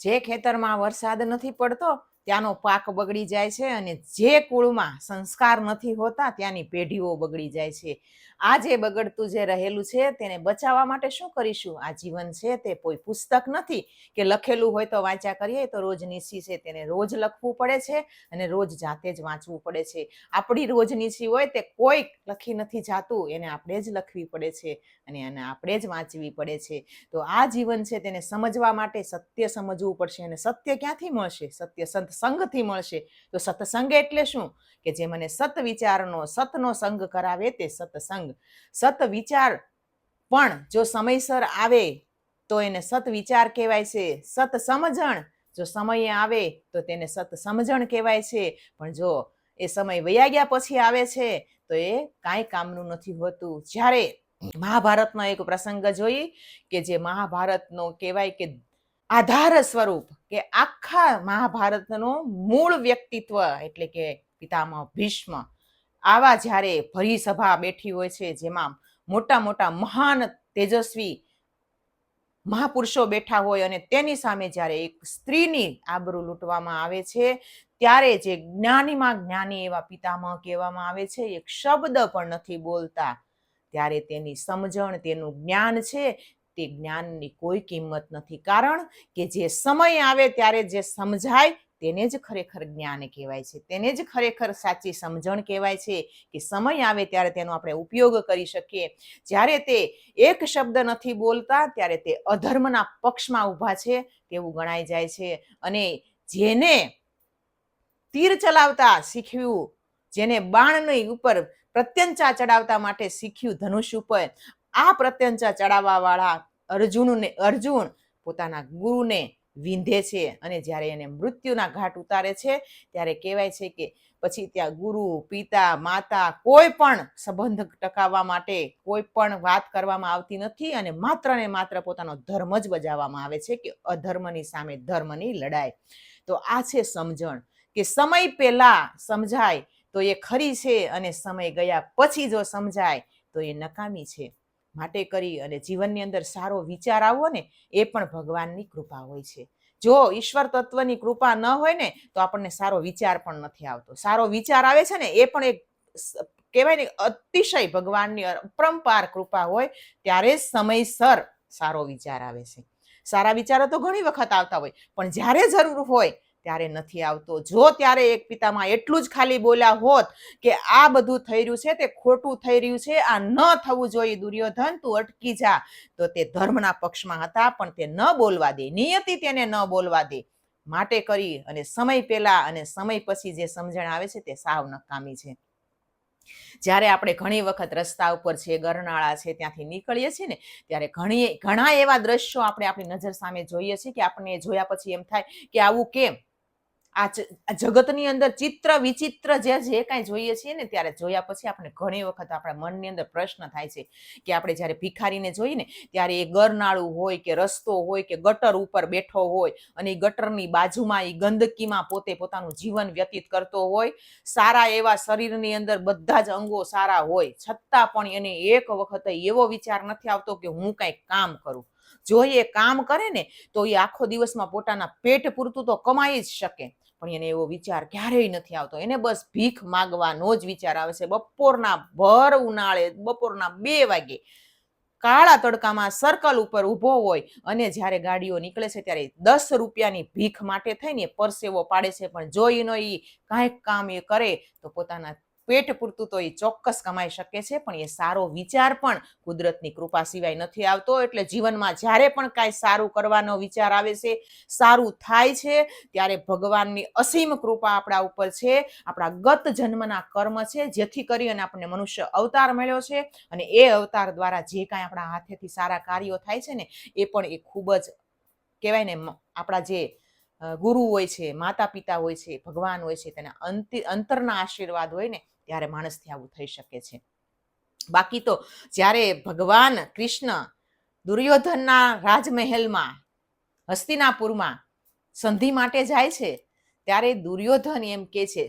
જે ખેતરમાં વરસાદ નથી પડતો ત્યાંનો પાક બગડી જાય છે અને જે કુળમાં સંસ્કાર નથી હોતા ત્યાંની પેઢીઓ બગડી જાય છે. આ જે બગડતું જે રહેલું છે તેને બચાવવા માટે શું કરીશું? આ જીવન છે તે કોઈ પુસ્તક નથી કે લખેલું હોય તો વાંચ્યા કરીએ, તો રોજ નીસી છે તેને રોજ લખવું પડે છે અને રોજ જાતે જ વાંચવું પડે છે. આપણી રોજ નીસી હોય તે કોઈક લખી નથી જાતું, એને આપણે જ લખવી પડે છે અને એને આપણે જ વાંચવી પડે છે. તો આ જીવન છે તેને સમજવા માટે સત્ય સમજવું પડશે અને સત્ય ક્યાંથી મળશે? સત્ય સંત સંગથી મળશે. તો સત્સંગ એટલે શું? કે જે મને સત વિચારનો સતનો સંગ કરાવે તે સત્સંગ. સત વિચાર પણ જો સમયસર આવે તો એને સત વિચાર કહેવાય છે. સત સમજણ જો સમયે આવે તો તેને સત સમજણ કહેવાય છે. પણ જો એ સમય વયા ગયા પછી આવે છે તો એ કાંઈ કામનું નથી હોતું. જ્યારે મહાભારતનો એક પ્રસંગ જોઈ કે જે મહાભારતનો કહેવાય કે આધાર સ્વરૂપ કે આખા મહાભારતનો મૂળ વ્યક્તિત્વ એટલે કે પિતામહ ભીષ્મ આવા જ્યારે ભરી સભા બેઠી હોય છે, જેમાં મોટા મોટા મહાન તેજસ્વી મહાપુરુષો બેઠા હોય અને તેની સામે જ્યારે એક સ્ત્રીની આબરૂ લૂંટવામાં આવે છે, ત્યારે જે જ્ઞાનીમાં જ્ઞાની એવા પિતામહ કહેવામાં આવે છે, એક શબ્દ પણ નથી બોલતા. ત્યારે તેની સમજણ, તેનું જ્ઞાન છે તે જ્ઞાનની કોઈ કિંમત નથી. કારણ કે જે સમય આવે ત્યારે જે સમજાય તેને જ ખરેખર જ્ઞાન કહેવાય છે. તેને જ ખરેખર સાચી સમજણ કહેવાય છે કે સમય આવે ત્યારે તેનો આપણે ઉપયોગ કરી શકીએ. જ્યારે તે એક શબ્દ નથી બોલતા ત્યારે તે અધર્મના પક્ષમાં ઊભા છે તેવું ગણાઈ જાય છે. અને જેને તીર ચલાવતા શીખ્યું, જેને બાણની ઉપર પ્રત્યંચા ચડાવતા માટે શીખ્યું ધનુષ ઉપર આ પ્રત્યંચા ચડાવવા વાળા અર્જુનને, અર્જુન પોતાના ગુરુને વિંધે છે અને જ્યારે એને મૃત્યુના ઘાટ ઉતારે છે, ત્યારે કહેવાય છે કે પછી ત્યાં ગુરુ, પિતા, માતા કોઈ પણ સંબંધ ટકાવવા માટે કોઈ પણ વાત કરવામાં આવતી નથી અને માત્ર ને માત્ર પોતાનો ધર્મ જ બજાવવામાં આવે છે કે અધર્મની સામે ધર્મની લડાઈ. તો આ છે સમજણ કે સમય પહેલા સમજાય તો એ ખરી છે અને સમય ગયા પછી જો સમજાય તો એ નકામી છે. માટે કરી અને જીવનની અંદર સારો વિચાર આવવો ને, એ પણ ભગવાનની કૃપા હોય છે. જો ઈશ્વર તત્વની કૃપા ન હોય ને, તો આપણને સારો વિચાર પણ નથી આવતો. સારો વિચાર આવે છે ને, એ પણ એક કહેવાય ને, અતિશય ભગવાનની અપરંપાર કૃપા હોય, ત્યારે સમયસર સારો વિચાર આવે છે. સારા વિચારો તો ઘણી વખત આવતા હોય, પણ જ્યારે જરૂર હોય ત્યારે નથી આવતો. જો ત્યારે એક પિતામાં એટલું જ ખાલી બોલ્યા હોત કે આ બધું થઈ રહ્યું છે, તે ખોટું થઈ રહ્યું છે, આ ન થવું જોઈએ દુર્યોધન, તું અટકી જા. તો તે ધર્મના પક્ષમાં હતા, પણ તે ન બોલવા દે. નિયતિ તેને ન બોલવા દે. માટે કરી અને સમય પહેલા અને સમય પછી જે સમજણ આવે છે તે સાવ નકામી છે. જ્યારે આપણે ઘણી વખત રસ્તા ઉપર છે, ગરનાળા છે, ત્યાંથી નીકળીએ છીએ ને, ત્યારે ઘણી ઘણા એવા દ્રશ્યો આપણે આપણી નજર સામે જોઈએ છીએ કે આપણને જોયા પછી એમ થાય કે આવું કેમ? આ જગતની અંદર ચિત્ર વિચિત્ર જે જે કાંઈ જોઈએ છીએ ને ત્યારે જોયા પછી આપણે ઘણી વખત આપણા મનની અંદર પ્રશ્ન થાય છે કે આપણે જ્યારે ભિખારીને જોઈએ ને ત્યારે એ ગરનાળું હોય કે રસ્તો હોય કે ગટર ઉપર બેઠો હોય અને એ ગટરની બાજુમાં, એ ગંદકીમાં પોતે પોતાનું જીવન વ્યતીત કરતો હોય, સારા એવા શરીરની અંદર બધા જ અંગો સારા હોય, છતાં પણ એને એક વખત એવો વિચાર નથી આવતો કે હું કાંઈક કામ કરું. જો એ કામ કરે ને તો એ આખો દિવસમાં પોતાના પેટ પૂરતું તો કમાઈ જ શકે. પણ એને એવો વિચાર ક્યારેય નથી આવતો. એને બસ ભીખ માગવાનો જ વિચાર આવે છે. બપોરના ભર ઉનાળે, બપોરના બે વાગે કાળા તડકામાં સર્કલ ઉપર ઊભો હોય અને જ્યારે ગાડીઓ નીકળે છે ત્યારે દસ રૂપિયાની ભીખ માટે થઈને પરસેવો પાડે છે. પણ જો એનો એ કાંઈક કામ એ કરે તો પોતાના પેટ પૂરતું તો એ ચોક્કસ કમાઈ શકે છે, પણ એ સારો વિચાર પણ કુદરતની કૃપા સિવાય નથી આવતો. એટલે જીવનમાં જ્યારે પણ કાંઈ સારું કરવાનો વિચાર આવે છે, સારું થાય છે, ત્યારે ભગવાનની અસીમ કૃપા આપણા ઉપર છે. આપણા ગત જન્મના કર્મ છે, જેથી કરી અને આપણને મનુષ્ય અવતાર મળ્યો છે. અને એ અવતાર દ્વારા જે કાંઈ આપણા હાથેથી સારા કાર્યો થાય છે ને, એ પણ એ ખૂબ જ કહેવાય ને આપણા જે ગુરુ હોય છે માતા પિતા હોય છે, ભગવાન હોય છે, તેના અંતિ, અંતરના આશીર્વાદ હોય ને ત્યારે માણસથી આવું થઈ શકે છે. બાકી તો જ્યારે ભગવાન કૃષ્ણ દુર્યોધનના રાજમહેલમાં, હસ્તિનાપુરમાં સંધિ માટે જાય છે, ત્યારે દુર્યોધન એમ કે છે,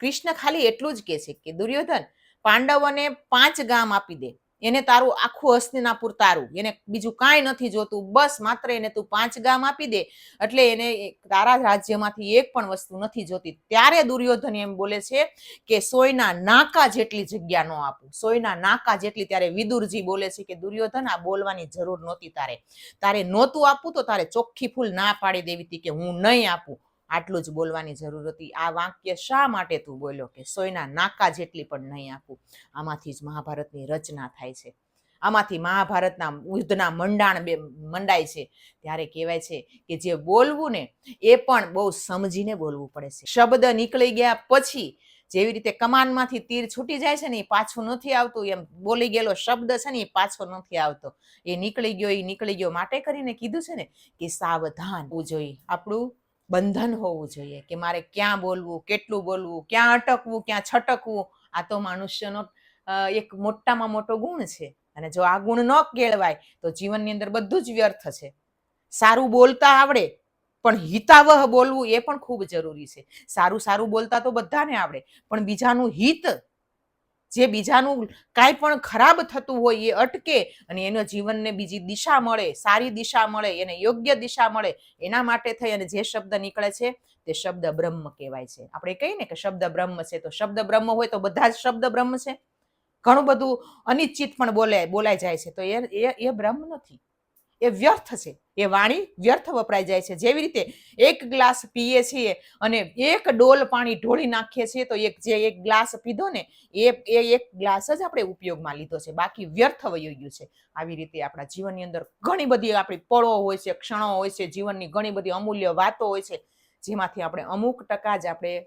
કૃષ્ણ ખાલી એટલું જ કે છે કે દુર્યોધન પાંડવોને પાંચ ગામ આપી દે. એને તારું આખું હસ્તિનાપુર તારું. એને બીજું કાંઈ નથી જોતું. બસ માત્ર એને તું પાંચ ગામ આપી દે. એટલે એને તારા રાજ્યમાંથી એક પણ વસ્તુ નથી જોતી. ત્યારે દુર્યોધન એમ બોલે છે કે સોયના નાકા જેટલી જગ્યા ન આપું. સોયના નાકા જેટલી ત્યારે વિદુરજી બોલે છે કે દુર્યોધન, આ બોલવાની જરૂર નહોતી તારે. તારે નહોતું આપવું તો તારે ચોખ્ખી ફૂલ ના પાડી દેવી હતી કે હું નહીં આપું. આટલું જ બોલવાની જરૂર હતી. આ વાક્ય શા માટે તું બોલ્યો કે સોયના નાકા જેટલી પણ નહીં આપું? આમાંથી જ મહાભારતની રચના થાય છે. આમાંથી મહાભારતના યુદ્ધના મંડાણ બે મંડાય છે. ત્યારે કહેવાય છે કે જે બોલવું ને, એ પણ બહુ સમજીને બોલવું પડે છે. શબ્દ નીકળી ગયા પછી જેવી રીતે કમાનમાંથી તીર છૂટી જાય છે ને, એ પાછું નથી આવતું. એમ બોલી ગયેલો શબ્દ છે ને, એ પાછો નથી આવતો. એ નીકળી ગયો, એ નીકળી ગયો. માટે કરીને કીધું છે ને કે સાવધાન હોવું જોઈએ. આપણું બંધન હોવું જોઈએ કે મારે ક્યાં બોલવું, કેટલું બોલવું, ક્યાં અટકવું, ક્યાં છટકવું. આ તો મનુષ્યનો એક મોટામાં મોટો ગુણ છે. અને જો આ ગુણ ન કેળવાય, તો જીવનની અંદર બધું જ વ્યર્થ છે. સારું બોલતા આવડે, પણ હિતાવહ બોલવું એ પણ ખૂબ જરૂરી છે. સારું સારું બોલતા તો બધાને આવડે, પણ બીજાનું હિત જે બીજાનું કાંઈ પણ ખરાબ થતું હોય એ અટકે અને એનો જીવનને બીજી દિશા મળે, સારી દિશા મળે, એને યોગ્ય દિશા મળે, એના માટે થઈ અને જે શબ્દ નીકળે છે તે શબ્દ બ્રહ્મ કહેવાય છે. આપણે કહીએ ને કે શબ્દ બ્રહ્મ છે તો શબ્દ બ્રહ્મ હોય તો બધા જ શબ્દ બ્રહ્મ છે. ઘણું બધું અનિશ્ચિત પણ બોલે, બોલાઈ જાય છે તો એ એ બ્રહ્મ નથી. એ વ્યર્થ છે. એ વાણી વ્યર્થ વપરાઈ જાય છે. જેવી રીતે એક ગ્લાસ પીએ છીએ અને એક ડોલ પાણી ઢોળી નાખીએ છીએ, તો એક જે એક ગ્લાસ પીધો ને, એ એ એક ગ્લાસ જ આપણે ઉપયોગમાં લીધો છે. બાકી વ્યર્થ વયું ગયું છે. આવી રીતે આપણા જીવનની અંદર ઘણી બધી આપણી પળો હોય છે, ક્ષણો હોય છે, જીવનની ઘણી બધી અમૂલ્ય વાતો હોય છે, જેમાંથી આપણે અમુક ટકા જ આપણે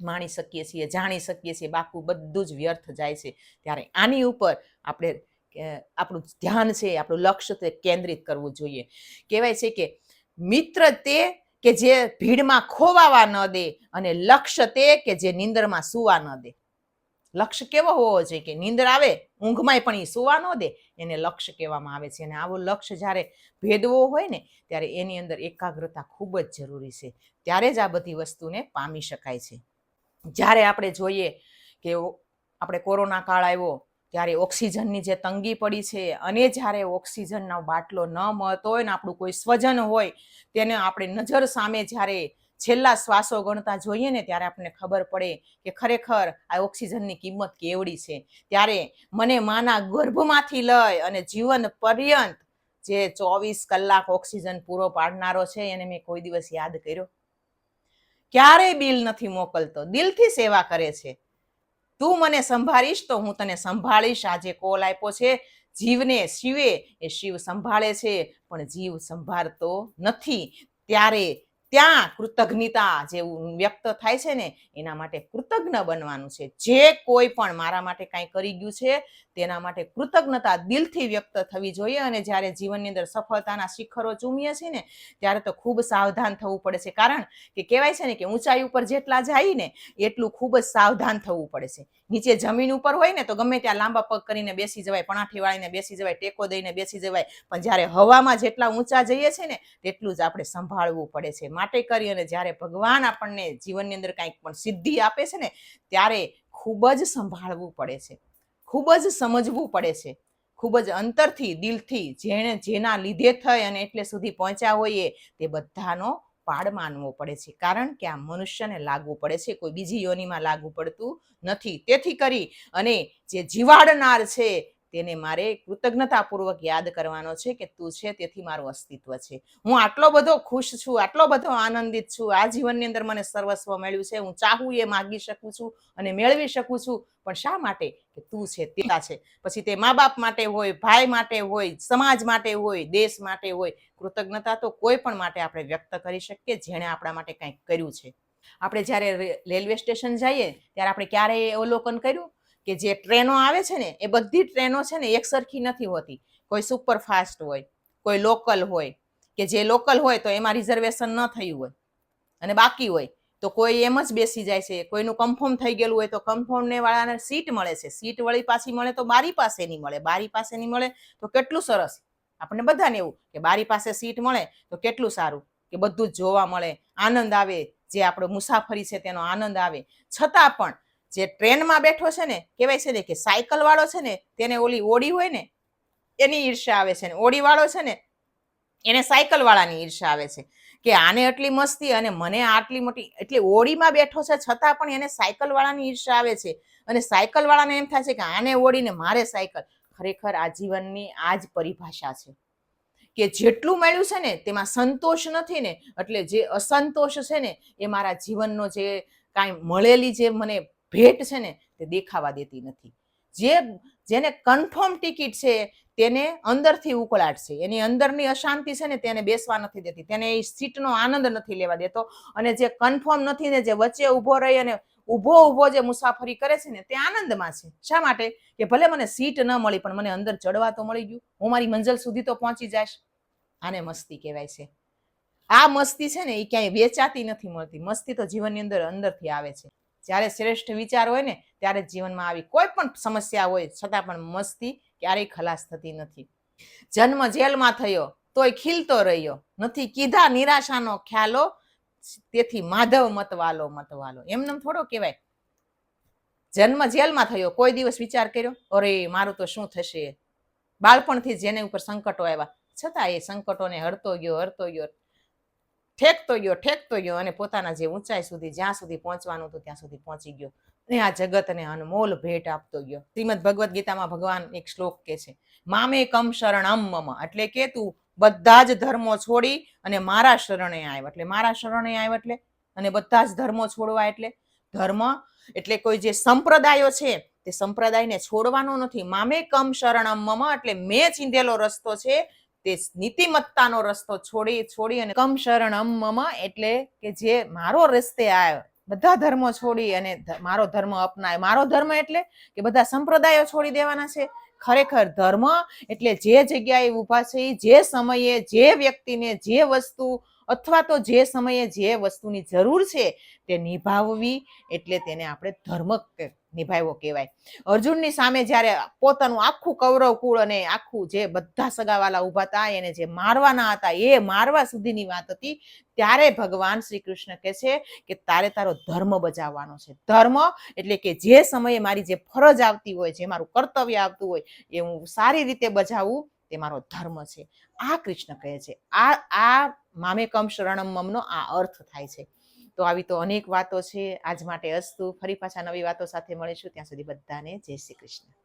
માણી શકીએ છીએ, જાણી શકીએ છીએ. બાકી બધું જ વ્યર્થ જાય છે. ત્યારે આની ઉપર આપણે આપણું ધ્યાન છે, આપણું લક્ષ્ય તે કેન્દ્રિત કરવું જોઈએ. કહેવાય છે કે મિત્ર તે કે જે ભીડમાં ખોવાવા ન દે અને લક્ષ્ય તે કે જે નિંદરમાં સુવા ન દે. લક્ષ્ય કેવો હોવો જોઈએ કે નીંદર આવે, ઊંઘમાંય પણ એ સુવા ન દે, એને લક્ષ્ય કહેવામાં આવે છે. અને આવો લક્ષ્ય જ્યારે ભેદવો હોય ને, ત્યારે એની અંદર એકાગ્રતા ખૂબ જ જરૂરી છે. ત્યારે જ આ બધી વસ્તુને પામી શકાય છે. જ્યારે આપણે જોઈએ કે આપણે કોરોના કાળ આવ્યો ત્યારે ઓક્સિજનની જે તંગી પડી છે અને જ્યારે ઓક્સિજનનો બાટલો ન મળતો હોય ને આપણું કોઈ સ્વજન હોય, તેને આપણે નજર સામે જ્યારે છેલ્લા શ્વાસો ગણતા જોઈએ ને ત્યારે આપણને ખબર પડે કે ખરેખર આ ઓક્સિજનની કિંમત કેવડી છે. ત્યારે મને માના ગર્ભમાંથી લઈ અને જીવન પર્યંત જે ચોવીસ કલાક ઓક્સિજન પૂરો પાડનારો છે એને મેં કોઈ દિવસ યાદ કર્યો? ક્યારેય બિલ નથી મોકલતો. દિલથી સેવા કરે છે. તું મને સંભાળીશ તો હું તને સંભાળીશ. આજે કોલ આપ્યો છે. જીવને, શિવે એ શિવ સંભાળે છે, પણ જીવ સંભાળતો નથી. ત્યારે ત્યાં કૃતજ્ઞતા જેવું વ્યક્ત થાય છે ને, એના માટે કૃતજ્ઞ બનવાનું છે. જે કોઈ પણ મારા માટે કાંઈ કરી ગયું છે તેના માટે કૃતજ્ઞતા દિલથી વ્યક્ત થવી જોઈએ અને જ્યારે જીવનની અંદર સફળતાના શિખરો ચૂમીએ છીએ ને, ત્યારે તો ખૂબ સાવધાન થવું પડે છે. કારણ કે કહેવાય છે ને કે ઊંચાઈ ઉપર જેટલા જાય ને, એટલું ખૂબ જ સાવધાન થવું પડે છે. નીચે જમીન ઉપર હોય ને, તો ગમે ત્યાં લાંબા પગ કરીને બેસી જવાય, પણાઠી વાળીને બેસી જવાય, ટેકો દઈને બેસી જવાય. પણ જ્યારે હવામાં જેટલા ઊંચા જઈએ છીએ ને, તેટલું જ આપણે સંભાળવું પડે છે. માટે કરી અને જ્યારે ભગવાન આપણને જીવનની અંદર કંઈક પણ સિદ્ધિ આપે છે ને, ત્યારે ખૂબ જ સંભાળવું પડે છે. ખૂબ જ સમજવું પડે છે. ખૂબ જ અંતરથી, દિલથી જેણે જેના લીધે થઈ અને એટલે સુધી પહોંચ્યા હોઈએ તે બધાનો પાડ માનવો પડે છે. કારણ કે આ મનુષ્યને લાગુ પડે છે. કોઈ બીજી યોનિમાં લાગુ પડતું નથી. તેથી કરી અને જે જીવાડનાર છે તેને મારે કૃતજ્ઞતાપૂર્વક યાદ કરવાનો છે કે તું છે તેથી મારું અસ્તિત્વ છે. હું આટલો બધો ખુશ છું, આટલો બધો આનંદિત છું, આ જીવનની અંદર મને સર્વસ્વ મળ્યું છે, હું ચાહું એ માગી શકું છું અને મેળવી શકું છું. પણ શા માટે? કે તું છે તેતા છે. પછી તે મા બાપ માટે હોય, ભાઈ માટે હોય, સમાજ માટે હોય, દેશ માટે હોય, કૃતજ્ઞતા તો કોઈ પણ માટે આપણે વ્યક્ત કરી શકીએ જેણે આપણા માટે કંઈક કર્યું છે. આપણે જ્યારે રેલવે સ્ટેશન જઈએ, ત્યારે આપણે ક્યારેય અવલોકન કર્યું? કે જે ટ્રેનો આવે છે ને, એ બધી ટ્રેનો છે ને એક સરખી નથી હોતી. કોઈ સુપર ફાસ્ટ હોય, કોઈ લોકલ હોય, કે જે લોકલ હોય તો એમાં રિઝર્વેશન ન થયું હોય. અને બાકી હોય તો કોઈ એમ જ બેસી જાય છે. કોઈનું કન્ફર્મ થઈ ગયેલું હોય તો કન્ફર્મને વાળાને સીટ મળે છે. સીટ વળી પાછી મળે તો બારી પાસે નહીં મળે. બારી પાસે નહીં મળે તો કેટલું સરસ. આપણને બધાને એવું કે બારી પાસે સીટ મળે તો કેટલું સારું. કે બધું જ જોવા મળે. આનંદ આવે જે આપણો મુસાફરી છે તેનો આનંદ આવે. છતાં પણ જે ટ્રેનમાં બેઠો છે ને, કહેવાય છે ને કે સાયકલ વાળો છે ને, તેને ઓલી ઓડી હોય ને, એની ઈર્ષા આવે છે ને. ઓડી વાળો છે ને, એને સાયકલ વાળાની ઈર્ષા આવે છે. કે આને આટલી મસ્તી અને મને આટલી મોટી, એટલે ઓડીમાં બેઠો છે છતાં પણ એને સાયકલ વાળાની ઈર્ષા આવે છે. અને સાયકલ વાળાને એમ થાય છે કે આને ઓડીને મારે સાયકલ. ખરેખર આ જીવનની આ જ પરિભાષા છે. કે જેટલું મળ્યું છે ને, તેમાં સંતોષ નથી ને, એટલે જે અસંતોષ છે ને, એ મારા જીવનનો જે કાંઈ મળેલી જે મને ભેટ છે ને તે દેખાવા દેતી નથી. જે જેને કન્ફર્મ ટિકિટ છે તેને અંદરથી ઉકળાટ છે એની અંદરની અશાંતિ છે ને તેને બેસવા નથી દેતી. તેને એ સીટનો આનંદ નથી લેવા દેતો. અને જે કન્ફર્મ નથી ને જે વચ્ચે ઊભો રહી અને ઊભો ઊભો જે મુસાફરી કરે છે ને તે આનંદમાં છે. શા માટે? કે ભલે મને સીટ ન મળી, પણ મને અંદર ચડવા તો મળી ગયું. હું મારી મંજિલ સુધી તો પહોંચી જઈશ. આને મસ્તી કહેવાય છે. આ મસ્તી છે ને એ ક્યાંય વેચાતી નથી મળતી. મસ્તી તો જીવનની અંદર અંદરથી આવે છે. જ્યારે શ્રેષ્ઠ વિચાર હોય ને, ત્યારે જીવનમાં આવી કોઈ પણ સમસ્યા હોય, છતાં પણ મસ્તી ક્યારેય ખલાસ થતી નથી. જન્મ જેલમાં થયો, તોય ખીલતો રહ્યો. નથી કીધા નિરાશાનો ખ્યાલો, તેથી માધવ મતવાલો મતવાલો. એમને થોડો કહેવાય. જન્મ જેલમાં થયો, કોઈ દિવસ વિચાર કર્યો, અરે, મારું તો શું થશે? બાળપણથી જેને ઉપર સંકટો આવ્યા. છતાં એ સંકટોને હરતો ગયો હરતો ગયો. ઠેકતો ગયો ઠેકતો ગયો અને પોતાના જે ઊંચાઈ સુધી, જ્યાં સુધી પહોંચવાનું હતું, ત્યાં સુધી પહોંચી ગયો. અને આ જગતને અનમોલ ભેટ આપતો ગયો. શ્રીમદ ભગવદ્ ગીતામાં ભગવાન એક શ્લોક કે છે, મામે કમ શરણમ મમ. એટલે કે તું બધા જ ધર્મો છોડી અને મારા શરણે આવ્યો એટલે, મારા શરણે આવ્યો એટલે? અને બધા જ ધર્મો છોડવા એટલે? ધર્મ એટલે કોઈ જે સંપ્રદાયો છે, તે સંપ્રદાયને છોડવાનો નથી. મામે કમ શરણમ મમ. એટલે મેં ચીંધેલો રસ્તો છે તે નીતિમત્તાનો રસ્તો છોડી છોડી અને કમ શરણમ મમ એટલે કે જે મારો રસ્તે આવ્યો બધા ધર્મો છોડી અને મારો ધર્મ અપનાય. મારો ધર્મ એટલે કે બધા સંપ્રદાયો છોડી દેવાના છે. ખરેખર ધર્મ એટલે જે જગ્યાએ ઊભા છે, જે સમયે, જે વ્યક્તિને, જે વસ્તુ અથવા તો જે સમયે જે વસ્તુની જરૂર છે તે નિભાવવી એટલે તેને આપણે ધર્મ નિભાવ્યો કહેવાય. અર્જુનની સામે જ્યારે પોતાનું આખું કૌરવ કુળ અને આખું જે બધા સગાવાલા ઊભા હતા, એને જે મારવાના હતા, એ મારવા સુધીની વાત હતી, ત્યારે ભગવાન શ્રી કૃષ્ણ કહે છે કે તારે તારો ધર્મ બજાવવાનો છે. ધર્મ એટલે કે જે સમયે મારી જે ફરજ આવતી હોય, જે મારું કર્તવ્ય આવતું હોય, એ હું સારી રીતે બજાવું તે મારો ધર્મ છે. આ કૃષ્ણ કહે છે. આ આ મામેકમ શરણમ મમનો આ અર્થ થાય છે. તો આવી તો અનેક વાતો છે. આજ માટે અસ્તુ. ફરી પાછા નવી વાતો સાથે મળીશું. ત્યાં સુધી બધાને જય શ્રી કૃષ્ણ.